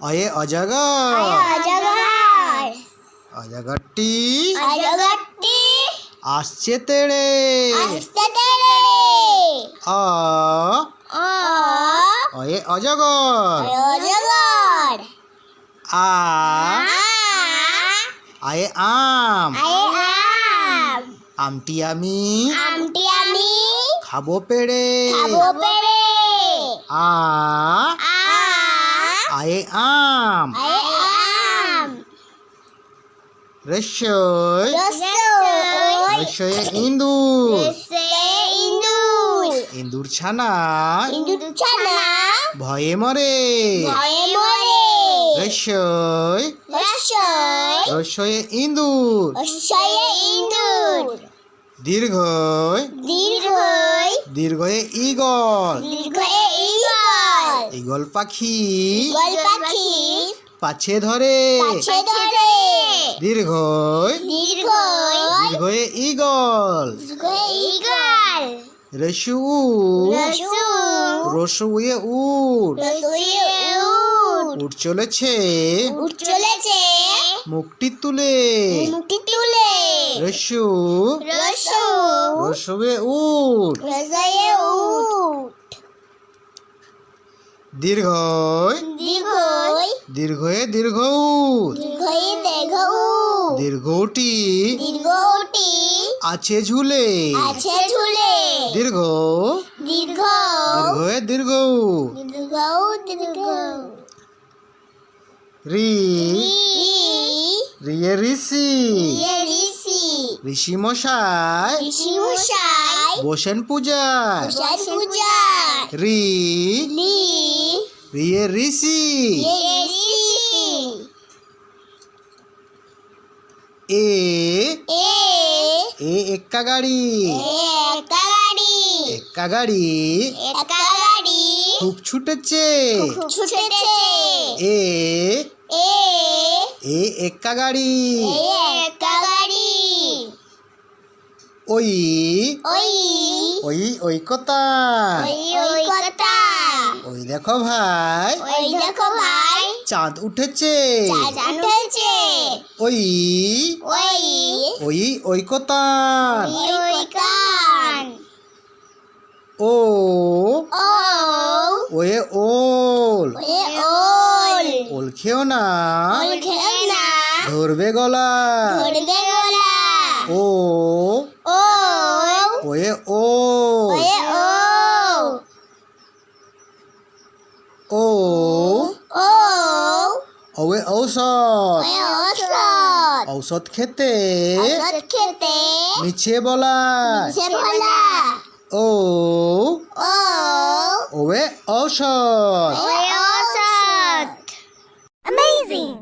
অয়ে অজগর। অজগর। অজগরটি আসছে তেড়ে। অ অ অয়ে অজগর। আ আয়ে আম। আমটি আমি আমটি আমি খাব পেড়ে। খাব পেড়ে। আ আ আয়ে আম। আয়ে আম। রসই। রসই। রসয়ে ইন্দুর। ইন্দুর। ছানা। ইন্দুর ছানা। ভয়ে মরে। ভয়ে মরে। রসই। রসই। রসয়ে ইন্দুর। রসয়ে ইন্দুর। দীর্ঘই। দীর্ঘই। দীর্ঘয়ে ইগল দীর্ঘয়ে ঈগল পাখি গল পাখি পাছে ধরে। পাছে ধরে। দীর্ঘই। দীর্ঘই। দীর্ঘয়ে ঈগল। রসু রসু রসুয়ে উট। রসুয়ে উট। উট চলেছে। উট চলেছে। মুখটি তুলে। মুখটি তুলে। রসু রসু রসুয়ে উট। রসয়ে উট। দীর্ঘয়ে দীর্ঘ দীর্ঘ দীর্ঘটি দীর্ঘটি আছে ঝুলে। আছে ঝুলে। দীর্ঘ। দীর্ঘ। দীর্ঘয়ে দীর্ঘ দীর্ঘ দীর্ঘ রি। রিয়ে ঋষি। ঋষি। মশাই। ঋষি মশাই। বসেন প্রসাদ পূজা রি। রিয়ে ঋষি ঋষি। এ এ এক্কা গাড়ি। একটা গাড়ি। এক্কা খুব ছুটেছে। এ এ এ এক্কা গাড়ি। ওই ওই ওই ওই কথায় ওই ওই কথা ওই দেখো ভাই। ওই দেখো ভাই। চাঁদ উঠেছে। চাঁদ উঠেছে। ওই। ওই। ওই ওই কোতান ওই কান ও। ও। ওয়ে ওল। ওয়ে ওল। ওল খেও না। ওল খেল না। ধরবে গলা। ধরবে গোলা। ও। ওয়ে ঔষধ। ঔষধ। খেতে খেতে মিছে বলা ও ওয়ে ঔষধ। Amazing!